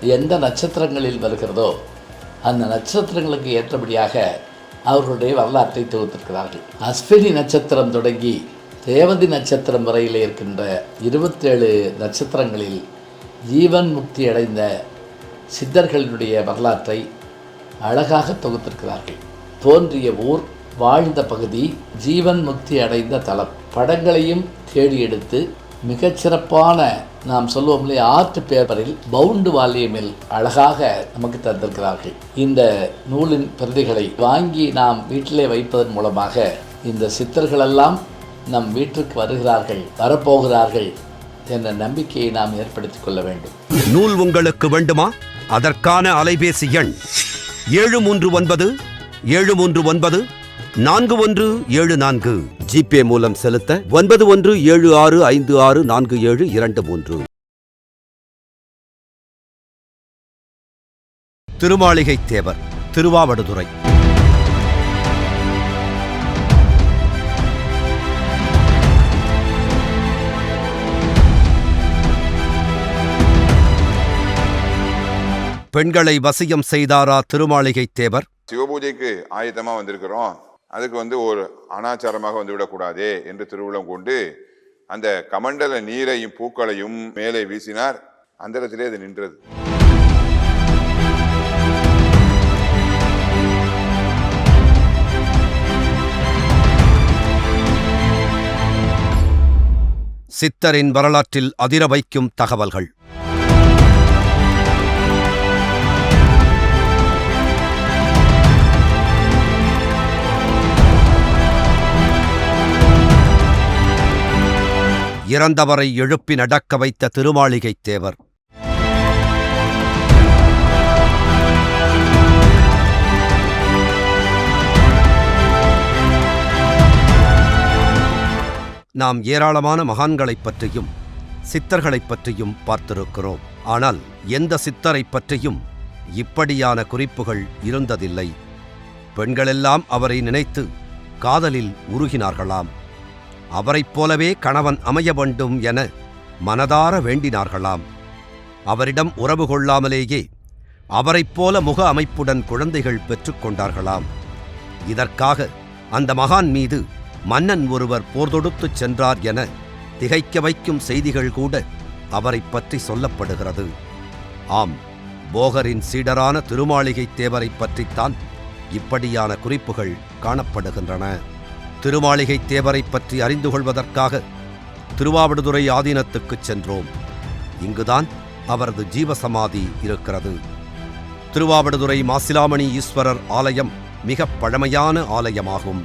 எந்த நட்சத்திரங்களில் வருகிறதோ அந்த நட்சத்திரங்களுக்கு ஏற்றபடியாக அவர்களுடைய வரலாற்றை தொகுத்திருக்கிறார்கள். அஸ்வினி நட்சத்திரம் தொடங்கி தேவதி நட்சத்திரம் வரையில் இருக்கின்ற இருபத்தேழு நட்சத்திரங்களில் ஜீவன் முக்தி அடைந்த சித்தர்களினுடைய வரலாற்றை அழகாக தொகுத்திருக்கிறார்கள். தோன்றிய ஊர் வாழ்ந்த பகுதி ஜீவன் முக்தி அடைந்த தலம். படங்களையும் தேடி எடுத்து மிகச்சிறப்பான நாம் சொல்லுவோம் இல்லையா ஆர்ட் பேப்பரில் பவுண்டு வால்யூமில் அழகாக நமக்கு தந்திருக்கிறார்கள். இந்த நூலின் பிரதிகளை வாங்கி நாம் வீட்டிலே வைப்பதன் மூலமாக இந்த சித்தர்களெல்லாம் நம் வீட்டிற்கு வருகிறார்கள் வரப்போகிறார்கள் என்ற நம்பிக்கையை நாம் ஏற்படுத்திக் கொள்ள வேண்டும். நூல் உங்களுக்கு வேண்டுமா? அதற்கான அலைபேசி எண் ஏழு மூன்று ஒன்பது ஏழு மூன்று ஒன்பது நான்கு ஒன்று ஏழு நான்கு. ஜிபே மூலம் செலுத்த ஒன்பது ஒன்று ஏழு ஆறு ஐந்து ஆறு நான்கு ஏழு இரண்டு மூன்று. திருமாளிகை தேவர் திருவாவடுதுறை. பெண்களை வசியம் செய்தாரா திருமாளிகை தேவர்? சிவபூஜைக்கு ஆயத்தமா வந்திருக்கிறோம். அதுக்கு வந்து ஒரு அனாச்சாரமாக வந்து விடக்கூடாதே என்று திருவிழம் கொண்டு அந்த கமண்டல நீரையும் பூக்களையும் மேலே வீசினார். அந்த இடத்திலே அது நின்றது. சித்தரின் வரலாற்றில் அதிர வைக்கும் தகவல்கள். இறந்தவரை எழுப்பி நடக்க வைத்த திருமாளிகைத் தேவர். நாம் ஏராளமான மகான்களைப் பற்றியும் சித்தர்களைப் பற்றியும் பார்த்திருக்கிறோம். ஆனால் எந்த சித்தரைப் பற்றியும் இப்படியான குறிப்புகள் இருந்ததில்லை. பெண்களெல்லாம் அவரை நினைத்து காதலில் உருகினார்களாம். அவரைப் போலவே கணவன் அமைய வேண்டும் என மனதார வேண்டினார்களாம். அவரிடம் உறவு கொள்ளாமலேயே அவரைப் போல முக அமைப்புடன் குழந்தைகள் பெற்றுக்கொண்டார்களாம் இதற்காக அந்த மகான் மீது மன்னன் ஒருவர் போர் தொடுத்துச் சென்றார் என திகைக்க வைக்கும் செய்திகள் கூட அவரைப் பற்றி சொல்லப்படுகிறது. ஆம் போகரின் சீடரான திருமாளிகைத் தேவரைப் பற்றித்தான் இப்படியான குறிப்புகள் காணப்படுகின்றன. திருமாளிகை தேவரைப் பற்றி அறிந்து கொள்வதற்காக திருவாவடுதுறை ஆதீனத்துக்குச் சென்றோம். இங்குதான் அவரது ஜீவசமாதி இருக்கிறது. திருவாவடுதுறை மாசிலாமணி ஈஸ்வரர் ஆலயம் மிக பழமையான ஆலயமாகும்.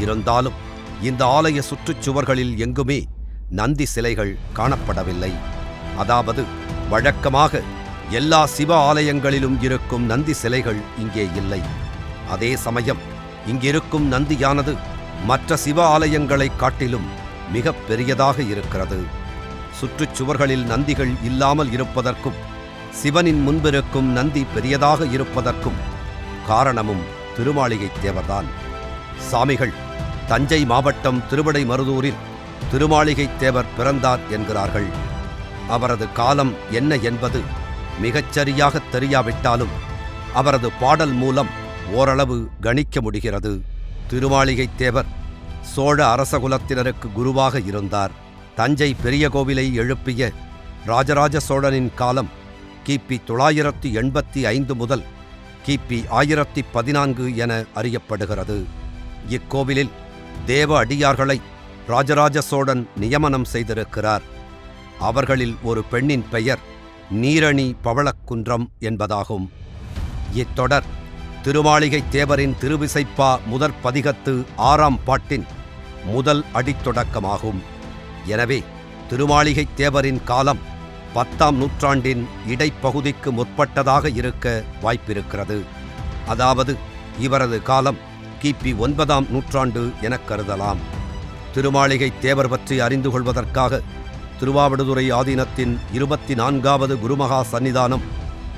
இருந்தாலும் இந்த ஆலய சுற்றுச்சுவர்களில் எங்குமே நந்தி சிலைகள் காணப்படவில்லை. அதாவது வழக்கமாக எல்லா சிவ ஆலயங்களிலும் இருக்கும் நந்தி சிலைகள் இங்கே இல்லை. அதே சமயம் இங்கிருக்கும் நந்தியானது மற்ற சிவ ஆலயங்களைக் காட்டிலும் மிக பெரியதாக இருக்கிறது. சுற்றுச்சுவர்களில் நந்திகள் இல்லாமல் இருப்பதற்கும் சிவனின் முன்பிருக்கும் நந்தி பெரியதாக இருப்பதற்கும் காரணமும் திருமாளிகைத் தேவர்தான். சாமிகள் தஞ்சை மாவட்டம் திருவடை மருதூரில் திருமாளிகை தேவர் பிறந்தார் என்கிறார்கள். அவரது காலம் என்ன என்பது மிகச்சரியாகத் தெரியாவிட்டாலும் அவரது பாடல் மூலம் ஓரளவு கணிக்க முடிகிறது. திருமாளிகைத் தேவர் சோழ அரசகுலத்தினருக்கு குருவாக இருந்தார். தஞ்சை பெரிய கோவிலை எழுப்பிய ராஜராஜ சோழனின் காலம் கிபி தொள்ளாயிரத்தி எண்பத்தி ஐந்து முதல் கிபி ஆயிரத்தி பதினான்கு என அறியப்படுகிறது. இக்கோவிலில் தேவ அடியார்களை ராஜராஜ சோழன் நியமனம் செய்திருக்கிறார். அவர்களில் ஒரு பெண்ணின் பெயர் நீரணி பவளக்குன்றம் என்பதாகும். இத்தொடர் திருமாளிகைத் தேவரின் திருவிசைப்பா முதற் பதிகத்து ஆறாம் பாட்டின் முதல் அடித்தொடக்கமாகும். எனவே திருமாளிகைத் தேவரின் காலம் பத்தாம் நூற்றாண்டின் இடைப்பகுதிக்கு முற்பட்டதாக இருக்க வாய்ப்பிருக்கிறது. அதாவது இவரது காலம் கிபி ஒன்பதாம் நூற்றாண்டு எனக் கருதலாம். திருமாளிகை தேவர் பற்றி அறிந்து கொள்வதற்காக திருவாவடுதுறை ஆதீனத்தின் இருபத்தி நான்காவது குருமகா சன்னிதானம்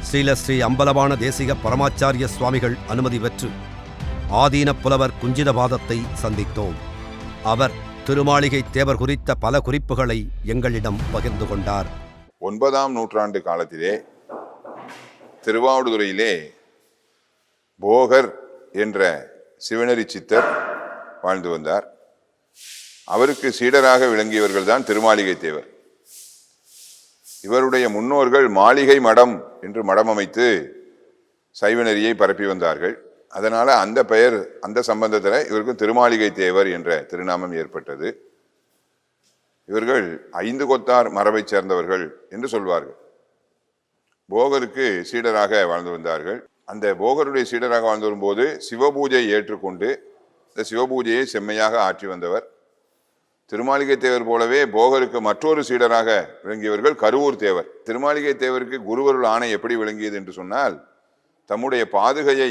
ஸ்ரீலஸ்ரீ அம்பலவான தேசிக பரமாச்சாரிய சுவாமிகள் அனுமதி பெற்று ஆதீன புலவர் குஞ்சிதபாதத்தை சந்தித்தோம். அவர் திருமாளிகை தேவர் குறித்த பல குறிப்புகளை எங்களிடம் பகிர்ந்து கொண்டார். ஒன்பதாம் நூற்றாண்டு காலத்திலே திருவாவடுதுறையிலே போகர் என்ற சிவனரி சித்தர் வாழ்ந்து வந்தார். அவருக்கு சீடராக விளங்கியவர்கள் தான் திருமாளிகை தேவர். இவருடைய முன்னோர்கள் மாளிகை மடம் என்று மடம் அமைத்து சைவநெறியை பரப்பி வந்தார்கள். அதனால் அந்த பெயர் அந்த சம்பந்தத்தில் இவருக்கும் திருமாளிகை தேவர் என்ற திருநாமம் ஏற்பட்டது. இவர்கள் ஐந்து கொத்தார் மரபைச் சேர்ந்தவர்கள் என்று சொல்வார்கள். போகருக்கு சீடராக வாழ்ந்து வந்தார்கள். அந்த போகருடைய சீடராக வாழ்ந்து வரும்போது சிவபூஜை ஏற்றுக்கொண்டு இந்த சிவபூஜையை செம்மையாக ஆற்றி வந்தவர் திருமாளிகை தேவர் போலவே போகருக்கு மற்றொரு சீடராக விளங்கியவர்கள் கருவூர் தேவர். திருமாளிகை தேவருக்கு குருவருள் ஆணை எப்படி விளங்கியது என்று சொன்னால் தம்முடைய பாதுகையை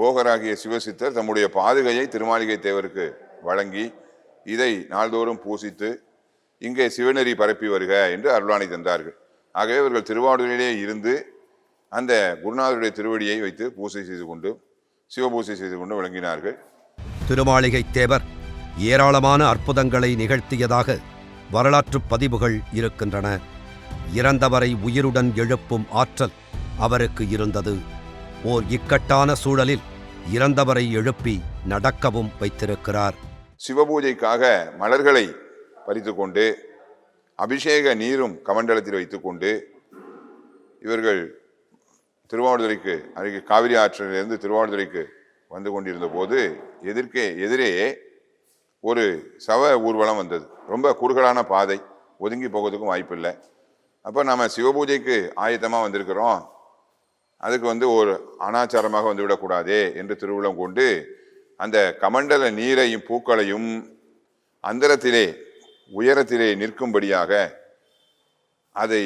போகராகிய சிவசித்தர் தம்முடைய பாதுகையை திருமாளிகை தேவருக்கு வழங்கி இதை நாள்தோறும் பூசித்து இங்கே சிவநெறி பரப்பி வருக என்று அருளாணி தந்தார்கள். ஆகவே இவர்கள் திருவாரூரிலே இருந்து அந்த குருநாதருடைய திருவடியை வைத்து பூசை செய்து கொண்டு சிவபூசை செய்து கொண்டு விளங்கினார்கள். திருமாளிகை தேவர் ஏராளமான அற்புதங்களை நிகழ்த்தியதாக வரலாற்றுப் பதிவுகள் இருக்கின்றன. இறந்தவரை உயிருடன் எழுப்பும் ஆற்றல் அவருக்கு இருந்தது. ஓர் இக்கட்டான சூழலில் இறந்தவரை எழுப்பி நடக்கவும் வைத்திருக்கிறார். சிவபூஜைக்காக மலர்களை பறித்து கொண்டு அபிஷேக நீரும் கமண்டலத்தில் வைத்துக்கொண்டு இவர்கள் திருவாவடுதுறைக்கு அருகே காவிரி ஆற்றிலிருந்து திருவாவடுதுறைக்கு வந்து கொண்டிருந்த போது எதிர்க்கே எதிரே ஒரு சவ ஊர்வலம் வந்தது. ரொம்ப குறுகலான பாதை. ஒதுங்கி போகிறதுக்கும் வாய்ப்பில்லை. அப்போ நம்ம சிவபூஜைக்கு ஆயத்தமாக வந்திருக்கிறோம். அதுக்கு வந்து ஒரு அனாச்சாரமாக வந்து விடக்கூடாதே என்று திருவிழம் கொண்டு அந்த கமண்டல நீரையும் பூக்களையும் அந்தரத்திலே உயரத்திலே நிற்கும்படியாக அதை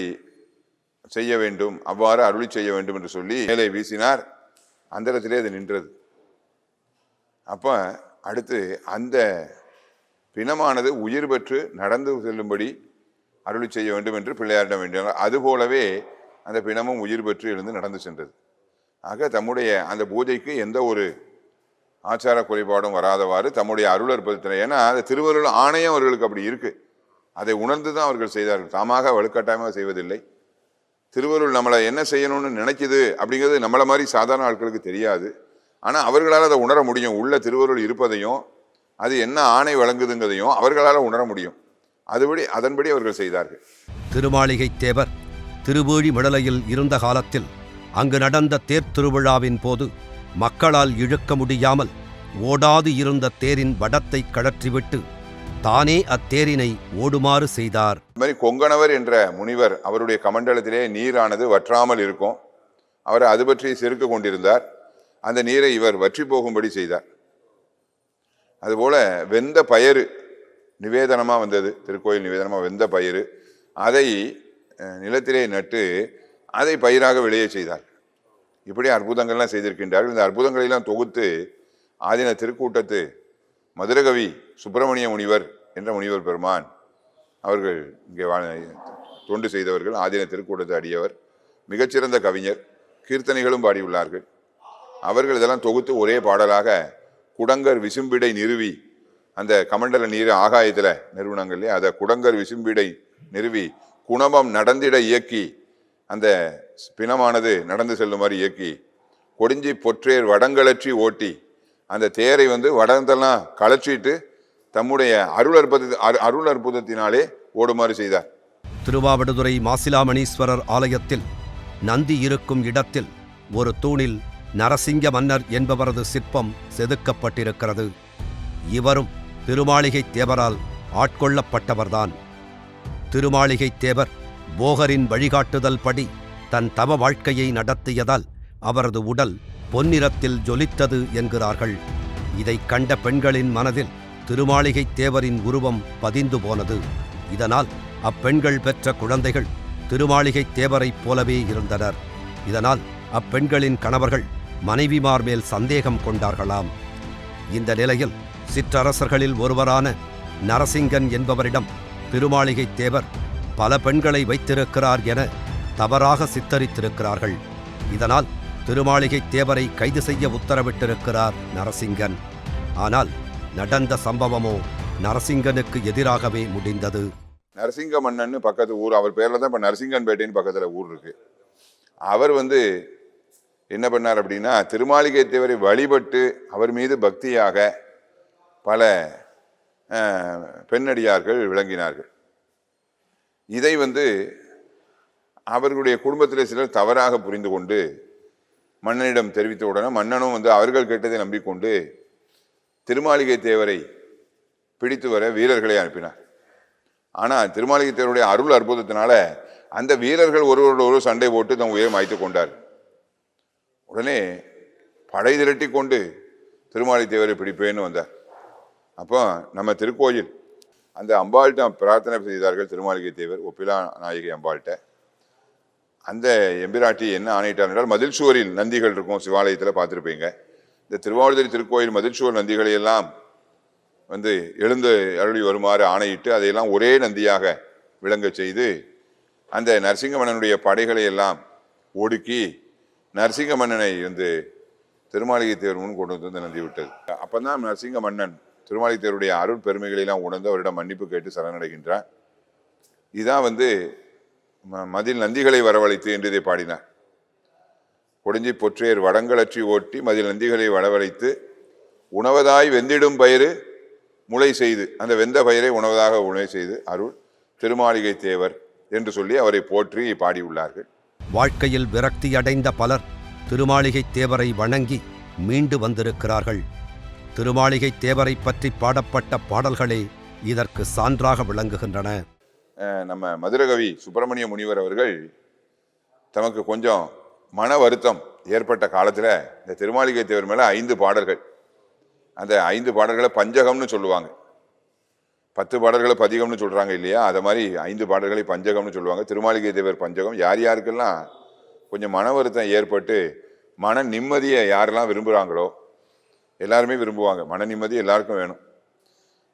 செய்ய வேண்டும். அவ்வாறு அருளி செய்ய வேண்டும் என்று சொல்லி மேலே வீசினார். அந்தரத்திலே அது நின்றது. அப்போ அடுத்து அந்த பிணமானது உயிர் பெற்று நடந்து செல்லும்படி அருளி செய்ய வேண்டும் என்று பிள்ளையாரிடம் வேண்டினார் அதுபோலவே அந்த பிணமும் உயிர் பெற்று எழுந்து நடந்து சென்றது. ஆக தம்முடைய அந்த பூஜைக்கு எந்த ஒரு ஆச்சார குறைபாடும் வராதவாறு தம்முடைய அருள் அற்புதத்தில் ஏன்னா அந்த திருவருள் ஆணையம் அவர்களுக்கு அப்படி இருக்குது அதை உணர்ந்து தான் அவர்கள் செய்தார்கள். தாமாக வலுக்கட்டாயமாக செய்வதில்லை. திருவருள் நம்மளை என்ன செய்யணும்னு நினைக்கிது அப்படிங்கிறது நம்மளை மாதிரி சாதாரண ஆட்களுக்கு தெரியாது. ஆனால் அவர்களால் அதை உணர முடியும். உள்ள திருவருள் இருப்பதையும் அது என்ன ஆணை வழங்குதுங்கிறதையும் அவர்களால் உணர முடியும். அதுபடி அதன்படி அவர்கள் செய்தார்கள். திருமாளிகை தேவர் திருவேழி மிடலையில் இருந்த காலத்தில் அங்கு நடந்த தேர் திருவிழாவின் போது மக்களால் இழுக்க முடியாமல் ஓடாது இருந்த தேரின் வடத்தை கழற்றிவிட்டு தானே அத்தேரினை ஓடுமாறு செய்தார். இது மாதிரி கொங்கணவர் என்ற முனிவர் அவருடைய கமண்டலத்திலே நீரானது வற்றாமல் இருக்கும். அவர் அது பற்றி செருக்கு கொண்டிருந்தார். அந்த நீரை இவர் வற்றி போகும்படி செய்தார். அதுபோல் வெந்த பயிறு நிவேதனமாக வந்தது. திருக்கோயில் நிவேதனமாக வெந்த பயிறு. அதை நிலத்திலே நட்டு அதை பயிராக விளைய செய்தார். இப்படி அற்புதங்கள்லாம் செய்திருக்கின்றார்கள். இந்த அற்புதங்களெல்லாம் தொகுத்து ஆதின திருக்கூட்டத்து மதுரகவி சுப்பிரமணிய முனிவர் என்ற முனிவர் பெருமான் அவர்கள் இங்கே வா தொண்டு செய்தவர்கள் ஆதின திருக்கூட்டத்தை அடியவர் மிகச்சிறந்த கவிஞர் கீர்த்தனைகளும் பாடியுள்ளார்கள். அவர்கள் இதெல்லாம் தொகுத்து ஒரே பாடலாக குடங்கர் விசும்பிடை நிறுவி. அந்த கமண்டல நீர் ஆகாயத்தில் நிறுவனங்கள்லே அதை குடங்கர் விசும்பிடை நிறுவி குணமம் நடந்திட இயக்கி அந்த பிணமானது நடந்து செல்லுமாறு இயக்கி கொடிஞ்சி பொற்றேர் வடங்கலற்றி ஓட்டி அந்த தேரை வந்து வடந்தெல்லாம் கலற்றிட்டு தம்முடைய அருள் அற்புத அரு- அருள் அற்புதத்தினாலே ஓடுமாறு செய்தார். திருவாவடுதுறை மாசிலாமணீஸ்வரர் ஆலயத்தில் நந்தி இருக்கும் இடத்தில் ஒரு தூணில் நரசிங்க மன்னர் என்பவரது சிற்பம் செதுக்கப்பட்டிருக்கிறது. இவரும் திருமாளிகை தேவரால் ஆட்கொள்ளப்பட்டவர்தான். திருமாளிகை தேவர் போகரின் வழிகாட்டுதல் படி தன் தவ வாழ்க்கையை நடத்தியதால் அவரது உடல் பொன்னிறத்தில் ஜொலித்தது என்கிறார்கள். இதைக் கண்ட பெண்களின் மனதில் திருமாளிகை தேவரின் உருவம் பதிந்து போனது. இதனால் அப்பெண்கள் பெற்ற குழந்தைகள் திருமாளிகை தேவரைப் போலவே இருந்தனர். இதனால் அப்பெண்களின் கணவர்கள் மனைவிமார் மேல் சந்தேகம் கொண்டார்களாம். இந்த நிலையில் சிற்றரசர்களில் ஒருவரான நரசிங்கன் என்பவரிடம் திருமாளிகை தேவர் பல பெண்களை வைத்திருக்கிறார் என தவறாக சித்தரித்திருக்கிறார்கள். இதனால் திருமாளிகை தேவரை கைது செய்ய உத்தரவிட்டிருக்கிறார் நரசிங்கன். ஆனால் நடந்த சம்பவமோ நரசிங்கனுக்கு எதிராகவே முடிந்தது. நரசிங்க மன்னன் பக்கத்து ஊர் அவர் பேரில் தான் இப்போ நரசிங்கன்பேட்டைன்னு பக்கத்தில் ஊர் இருக்கு. அவர் வந்து என்ன பண்ணார் அப்படின்னா திருமாளிகை தேவரை வழிபட்டு அவர் மீது பக்தியாக பல பெண்ணடியார்கள் விளங்கினார்கள். இதை வந்து அவர்களுடைய குடும்பத்திலே சிலர் தவறாக புரிந்து கொண்டு மன்னனிடம் தெரிவித்த உடனே மன்னனும் வந்து அவர்கள் கேட்டதை நம்பிக்கொண்டு திருமாளிகை தேவரை பிடித்து வர வீரர்களை அனுப்பினார். ஆனால் திருமாளிகை தேவருடைய அருள் அற்புதத்தினால அந்த வீரர்கள் ஒருவரோடு ஒரு சண்டை போட்டு தம் உயிரை மாய்த்து கொண்டார் உடனே படை திரட்டி கொண்டு திருமாலை தேவரை பிடிப்பேன்னு வந்தார். அப்போ நம்ம திருக்கோயில் அந்த அம்பாள்கிட்ட பிரார்த்தனை செய்தார்கள் திருமாளிகை தேவர் ஒப்பிலா நாயகி அம்பாள்கிட்ட. அந்த எம்பிராட்டி என்ன ஆணையிட்டார் என்றால் மதில் சுவரில் நந்திகள் இருக்கும் சிவாலயத்தில் பார்த்துருப்பீங்க. இந்த திருவாவூர்துறை திருக்கோயில் மதில் சுவர் நந்திகளை எல்லாம் வந்து எழுந்து அருளி வருமாறு ஆணையிட்டு அதையெல்லாம் ஒரே நந்தியாக விளங்கச் செய்து அந்த நரசிங்கமன்னனுடைய படைகளை எல்லாம் ஒடுக்கி நரசிங்க மன்னனை வந்து திருமாளிகை தேவர் முன் கொண்டு வந்து அந்த நந்தி விட்டது அப்பதான் நரசிங்க மன்னன் திருமாளிகை தேவருடைய அருள் பெருமைகளெல்லாம் உணர்ந்து அவரிடம் மன்னிப்பு கேட்டு சரணடைகின்றார் இதான் வந்து ம- மதில் நந்திகளை வரவழைத்து என்று இதை பாடினார். கொடிஞ்சி பொற்றையர் வடங்களற்றி ஓட்டி மதில் நந்திகளை வரவழைத்து உணவதாய் வெந்திடும் பயிறு முளை செய்து அந்த வெந்த பயிரை உணவதாக உணவு செய்து அருள் திருமாளிகை தேவர் என்று சொல்லி அவரை போற்றி பாடியுள்ளார்கள். வாழ்க்கையில் விரக்தியடைந்த பலர் திருமாளிகை தேவரை வணங்கி மீண்டு வந்திருக்கிறார்கள். திருமாளிகை தேவரை பற்றி பாடப்பட்ட பாடல்களே இதற்கு சான்றாக விளங்குகின்றன. நம்ம மதுரகவி சுப்பிரமணிய முனிவர் அவர்கள் தமக்கு கொஞ்சம் மன வருத்தம் ஏற்பட்ட காலத்தில் இந்த திருமாளிகை தேவர் மேலே ஐந்து பாடல்கள். அந்த ஐந்து பாடல்களை பஞ்சகம்னு சொல்லுவாங்க. பத்து பாடல்களை பதிகம்னு சொல்கிறாங்க இல்லையா? அதை மாதிரி ஐந்து பாடல்களை பஞ்சகம்னு சொல்லுவாங்க. திருமாளிகை தேவர் பஞ்சகம். யார் யாருக்கெல்லாம் கொஞ்சம் மன வருத்தம் ஏற்பட்டு மன நிம்மதியை யாரெல்லாம் விரும்புகிறாங்களோ எல்லாருமே விரும்புவாங்க. மன நிம்மதி எல்லாருக்கும் வேணும்.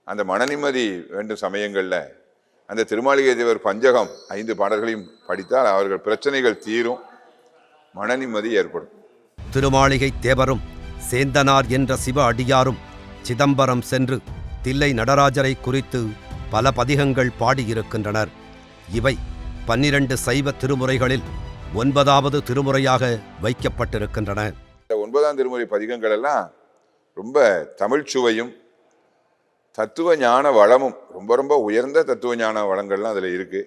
அந்த மன நிம்மதி வேண்டும் சமயங்களில் அந்த திருமாளிகை தேவர் பஞ்சகம் ஐந்து பாடல்களையும் படித்தால் அவர்கள் பிரச்சனைகள் தீரும். மன நிம்மதி ஏற்படும். திருமாளிகை தேவரும் சேந்தனார் என்ற சிவ அடியாரும் சிதம்பரம் சென்று தில்லை நடராஜரை குறித்து பல பதிகங்கள் பாடியிருக்கின்றனர். இவை பன்னிரண்டு சைவ திருமுறைகளில் ஒன்பதாவது திருமுறையாக வைக்கப்பட்டிருக்கின்றன. இந்த ஒன்பதாம் திருமுறை பதிகங்கள் எல்லாம் ரொம்ப தமிழ் சுவையும் தத்துவ ஞான வளமும் ரொம்ப ரொம்ப உயர்ந்த தத்துவ ஞான வளங்கள்லாம் அதில் இருக்கு.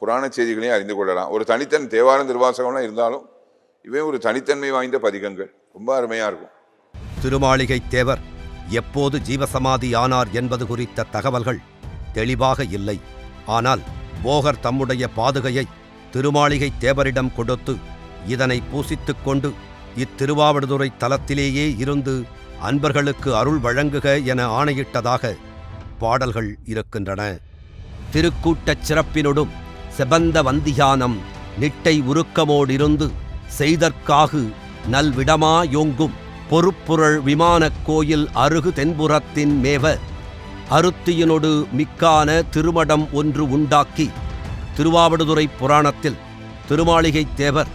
புராண செய்திகளையும் அறிந்து கொள்ளலாம். ஒரு தனித்தன் தேவாரம் திருவாசகம்லாம் இருந்தாலும் இவை ஒரு தனித்தன்மை வாய்ந்த பதிகங்கள். ரொம்ப அருமையாக இருக்கும். திருமாளிகை தேவர் எப்போது ஜீவசமாதி ஆனார் என்பது குறித்த தகவல்கள் தெளிவாக இல்லை. ஆனால் போகர் தம்முடைய பாதுகையை திருமாளிகை தேவரிடம் கொடுத்து இதனை பூசித்துக் கொண்டு இத்திருவாவடுதுறை தலத்திலேயே இருந்து அன்பர்களுக்கு அருள் வழங்குக என ஆணையிட்டதாக பாடல்கள் இருக்கின்றன. திருக்கூட்டச் சிறப்பினொடும் செபந்த வந்தியானம் நிட்டை உருக்கமோடிருந்து செய்தற்காகு நல்விடமாயோங்கும் பொறுப்புரள் விமானக் கோயில் அருகு தென்புறத்தின் மேவ அருத்தியினொடு மிக்கான திருமடம் ஒன்று உண்டாக்கி திருவாவடுதுறை புராணத்தில் திருமாளிகை தேவர்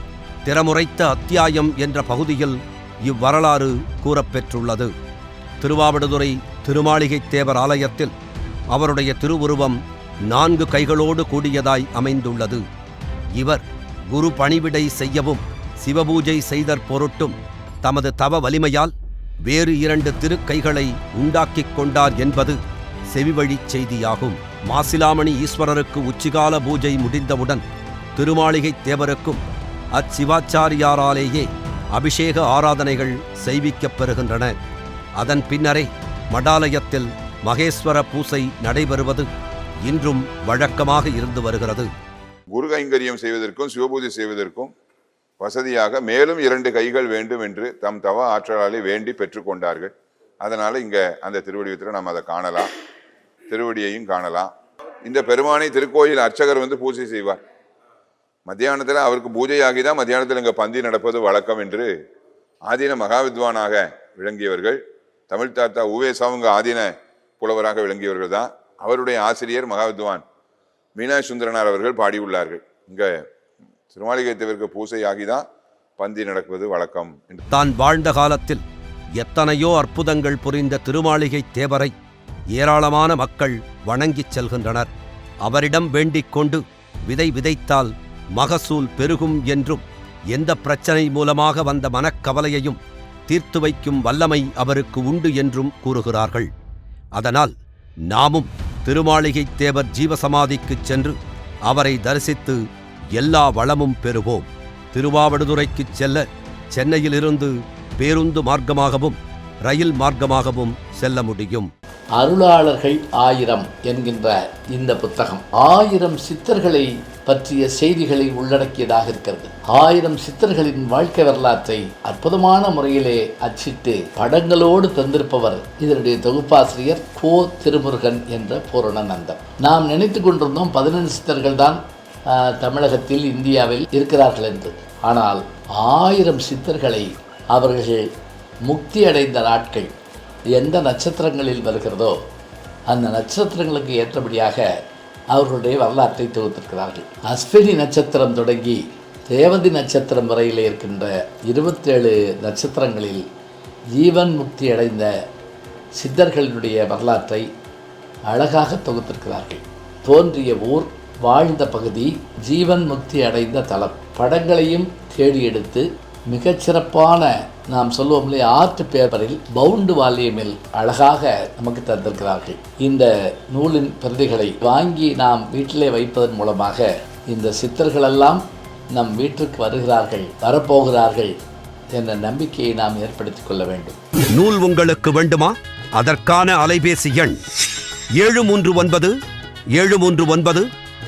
திறமுரைத்த அத்தியாயம் என்ற பகுதியில் இவ்வரலாறு கூறப்பெற்றுள்ளது. திருவாவடுதுறை திருமாளிகை தேவர் ஆலயத்தில் அவருடைய திருவுருவம் நான்கு கைகளோடு கூடியதாய் அமைந்துள்ளது. இவர் குரு பணிவிடை செய்யவும் சிவபூஜை செய்தற் பொருட்டும் தமது தவ வலிமையால் வேறு இரண்டு திருக்கைகளை உண்டாக்கிக் கொண்டார் என்பது செவிவழிச் செய்தியாகும். மாசிலாமணி ஈஸ்வரருக்கு உச்சிகால பூஜை முடிந்தவுடன் திருமாளிகை தேவருக்கும் அச்சிவாச்சாரியாராலேயே அபிஷேக ஆராதனைகள் செய்விக்கப் பெறுகின்றன. அதன் பின்னரே மடாலயத்தில் மகேஸ்வர பூசை நடைபெறுவது இன்றும் வழக்கமாக இருந்து வருகிறது. குரு கைங்கரியம் செய்வதற்கும் சிவபூஜை செய்வதற்கும் வசதியாக மேலும் இரண்டு கைகள் வேண்டும் என்று தம் தவ ஆற்றலாலே வேண்டி பெற்றுக்கொண்டார்கள். அதனால் இங்கே அந்த திருவடியத்தில் நம்ம அதை காணலாம். திருவடியையும் காணலாம். இந்த பெருமானை திருக்கோயில் அர்ச்சகர் வந்து பூஜை செய்வார். மத்தியானத்தில் அவருக்கு பூஜையாகி தான் மத்தியானத்தில் இங்கே பந்தி நடப்பது வழக்கம் என்று ஆதீன மகாவித்வானாக விளங்கியவர்கள் தமிழ் தாத்தா உவேசாவுங்க ஆதீன புலவராக விளங்கியவர்கள் தான். அவருடைய ஆசிரியர் மகாவித்வான் மீனாட்சி சுந்தரனார் அவர்கள் பாடியுள்ளார்கள். இங்கே திருமாளிகை தேவருக்கு பூசையாகி பந்தி நடக்குவது வழக்கம் என்று. தான் வாழ்ந்த காலத்தில் எத்தனையோ அற்புதங்கள் புரிந்த திருமாளிகை தேவரை ஏராளமான மக்கள் வணங்கிச் செல்கின்றனர். அவரிடம் வேண்டிக் கொண்டு விதை விதைத்தால் மகசூல் பெருகும் என்றும் எந்த பிரச்சனை மூலமாக வந்த மனக்கவலையையும் தீர்த்து வைக்கும் வல்லமை அவருக்கு உண்டு என்றும் கூறுகிறார்கள். அதனால் நாமும் திருமாளிகை தேவர் ஜீவசமாதிக்குச் சென்று அவரை தரிசித்து எல்லா வளமும் பெறுவோம். திருவாவடுதுறைக்குச் செல்ல சென்னையிலிருந்து பேருந்து மார்க்கமாகவும் ரயில் மார்க்கமாகவும் செல்ல முடியும். அருளாளர்கள் ஆயிரம் என்கின்ற இந்த புத்தகம் ஆயிரம் சித்தர்களை பற்றிய செய்திகளை உள்ளடக்கியதாக இருக்கிறது. ஆயிரம் சித்தர்களின் வாழ்க்கை வரலாற்றை அற்புதமான முறையிலே அச்சிட்டு படங்களோடு தந்திருப்பவர் இதனுடைய தொகுப்பாசிரியர் கோ திருமுருகன் என்ற பூரணநந்தன் நாம் நினைத்து கொண்டிருந்தோம் பதினெண்டு சித்தர்கள் தான் தமிழகத்தில் இந்தியாவில் இருக்கிறார்கள் என்று. ஆனால் ஆயிரம் சித்தர்களை அவர்கள் முக்தி அடைந்த நாட்கள் எந்த நட்சத்திரங்களில் வருகிறதோ அந்த நட்சத்திரங்களுக்கு ஏற்றபடியாக அவர்களுடைய வரலாற்றை தொகுத்திருக்கிறார்கள். அஸ்வினி நட்சத்திரம் தொடங்கி தேவதி நட்சத்திரம் வரையில் இருக்கின்ற இருபத்தேழு நட்சத்திரங்களில் ஜீவன் முக்தி அடைந்த சித்தர்களினுடைய வரலாற்றை அழகாக தொகுத்திருக்கிறார்கள். தோன்றிய ஊர் வாழ்ந்த பகுதி ஜீவன் முக்தி அடைந்த தலம். படங்களையும் தேடி எடுத்து மிகச்சிறப்பான நாம் சொல்லுவோம் இல்லையா ஆர்ட் பேப்பரில் பவுண்டு வால்யூமில் அழகாக நமக்கு தந்திருக்கிறார்கள். இந்த நூலின் பிரதிகளை வாங்கி நாம் வீட்டிலே வைப்பதன் மூலமாக இந்த சித்தர்களெல்லாம் நம் வீட்டிற்கு வருகிறார்கள் வரப்போகிறார்கள் என்ற நம்பிக்கையை நாம் ஏற்படுத்திக் கொள்ள வேண்டும். நூல் உங்களுக்கு வேண்டுமா? அதற்கான அலைபேசி எண் ஏழு மூன்று ஒன்பது ஏழு மூன்று ஒன்பது